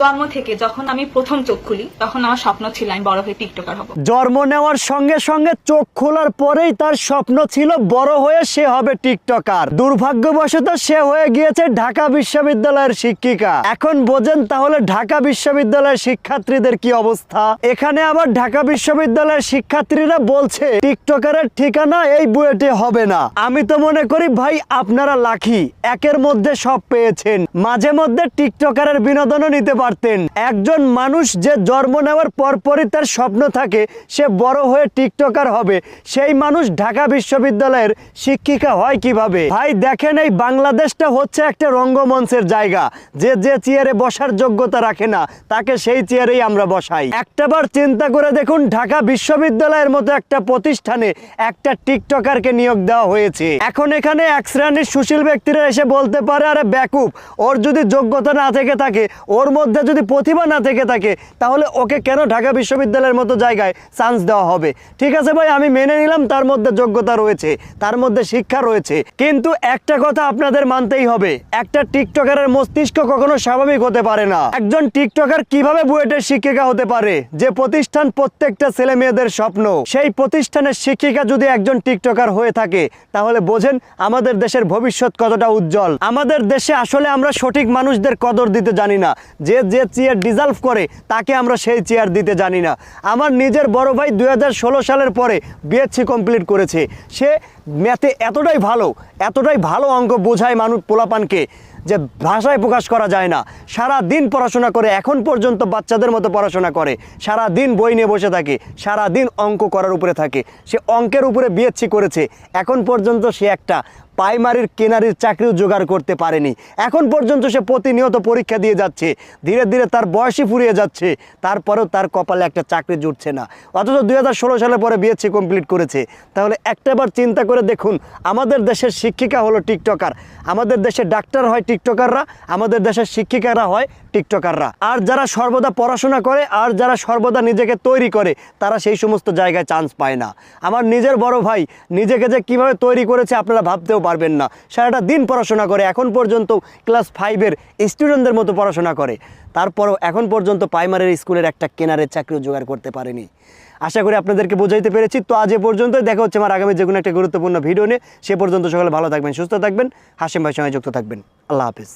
জন্ম থেকে যখন আমি প্রথম চোখ খুলি, তখন আমার স্বপ্ন ছিল আমি বড় হয়ে টিকটকার হব। জন্ম নেওয়ার সঙ্গে সঙ্গে চোখ খোলার পরেই তার স্বপ্ন ছিল বড় হয়ে সে হবে টিকটকার। দুর্ভাগ্যবশত সে হয়ে গিয়েছে ঢাকা বিশ্ববিদ্যালয়ের শিক্ষিকা। এখন বোঝেন তাহলে ঢাকা বিশ্ববিদ্যালয়ের শিক্ষার্থীদের কি অবস্থা? এখানে আবার ঢাকা বিশ্ববিদ্যালয়ের শিক্ষার্থীরা বলছে, টিকটকারের ঠিকানা এই বুয়েটে হবে না। আমি তো মনে করি, ভাই, আপনারা লাখি একের মধ্যে সব পেয়েছেন। মাঝে মধ্যে টিকটকারের বিনোদনও নিতে পারতেন। একজন মানুষ যে জন্ম নেওয়ার পরপরই তার স্বপ্ন থাকে, সে বড় হয়ে টিকটকার হবে। সেই মানুষ ঢাকা বিশ্ববিদ্যালয়ের শিক্ষিকা হয় কীভাবে? ভাই, দেখেন এই বাংলাদেশটা হচ্ছে একটা রঙ্গমঞ্চের জায়গা। যে যে চেয়ারে বসার যোগ্যতা রাখে না, তাকে সেই চেয়ারেই আমরা বসাই। একটাবার চিন্তা করে দেখুন, ঢাকা বিশ্ববিদ্যালয়ের মতো একটা প্রতিষ্ঠানে একটা টিকটকারকে নিয়োগ দেওয়া হয়েছে। এখন এখানে এক শ্রেণির সুশীল ব্যক্তিরা এসে বলতে পারে, আরে ব্যাকুপ ওর যদি যোগ্যতা না থেকে থাকে, ওর মধ্যে যদি প্রতিভা না থেকে থাকে, তাহলে ওকে কেন ঢাকা বিশ্ববিদ্যালয়ের মতো জায়গায় চান্স দেওয়া হবে? ঠিক আছে ভাই, আমি মেনে নিলাম, তার মধ্যে যোগ্যতা রয়েছে, তার মধ্যে শিক্ষা রয়েছে। কিন্তু একটা কথা আপনাদের মানতেই হবে, একটা টিকটকারের মস্তিষ্ক কখনো স্বাভাবিক হতে পারে না। একজন টিকটকার কীভাবে বুয়েটের শিক্ষিকা হতে পারে? যে প্রতিষ্ঠান প্রত্যেকটা ছেলে মেয়েদের স্বপ্ন, সেই প্রতিষ্ঠানের শিক্ষিকা যদি একজন টিকটকার হয়ে থাকে, তাহলে বোঝেন আমাদের দেশের ভবিষ্যৎ কতটা উজ্জ্বল। আমাদের দেশে আসলে আমরা সঠিক মানুষদের কদর দিতে জানি না। যে যে চেয়ার ডিজার্ভ করে, তাকে আমরা সেই চেয়ার দিতে জানি না। আমার নিজের বড় ভাই দু হাজার ষোলো সালের পরে বিএসসি কমপ্লিট করেছে। সে ম্যাথে এতটাই ভালো এতটাই ভালো অঙ্ক বোঝায় মানুষ পোলাপানকে যে ভাষায় প্রকাশ করা যায় না। সারা দিন পড়াশোনা করে, এখন পর্যন্ত বাচ্চাদের মতো পড়াশোনা করে। সারা দিন বই নিয়ে বসে থাকে, সারা দিন অঙ্ক করার উপরে থাকে। সে অঙ্কের উপরে বিএসসি করেছে, এখন পর্যন্ত সে একটা প্রাইমারির কেনারির চাকরিও জোগাড় করতে পারেনি। এখন পর্যন্ত সে প্রতিনিয়ত পরীক্ষা দিয়ে যাচ্ছে। ধীরে ধীরে তার বয়সই ফুরিয়ে যাচ্ছে। তারপরেও তার কপালে একটা চাকরি জুটছে না। অথচ দুই হাজার ষোলো সালে পরে বিএসসি কমপ্লিট করেছে। তাহলে একটাবার চিন্তা করে দেখুন, আমাদের দেশের শিক্ষিকা হলো টিকটকার। আমাদের দেশে ডাক্তার হয় টিকটকাররা, আমাদের দেশের শিক্ষিকারা হয় টিকটকাররা। আর যারা সর্বদা পড়াশোনা করে, আর যারা সর্বদা নিজেকে তৈরি করে, তারা সেই সমস্ত জায়গায় চান্স পায় না। আমার নিজের বড় ভাই নিজেকে যে কীভাবে তৈরি করেছে আপনারা ভাবতেও পারবেন না। সারাটা দিন পড়াশোনা করে, এখন পর্যন্ত ক্লাস ফাইভের স্টুডেন্টদের মতো পড়াশোনা করে। তারপরও এখন পর্যন্ত প্রাইমারি স্কুলের একটা কেনারের চাকরিও জোগাড় করতে পারেনি। আশা করি আপনাদেরকে বোঝাইতে পেরেছি। তো আজ এ পর্যন্ত দেখা হচ্ছে আমার আগামী যে কোনো একটা গুরুত্বপূর্ণ ভিডিও নিয়ে। সে পর্যন্ত সকালে ভালো থাকবেন, সুস্থ থাকবেন। হাসিম ভাই সঙ্গে যুক্ত থাকবেন। আল্লাহ হাফিজ।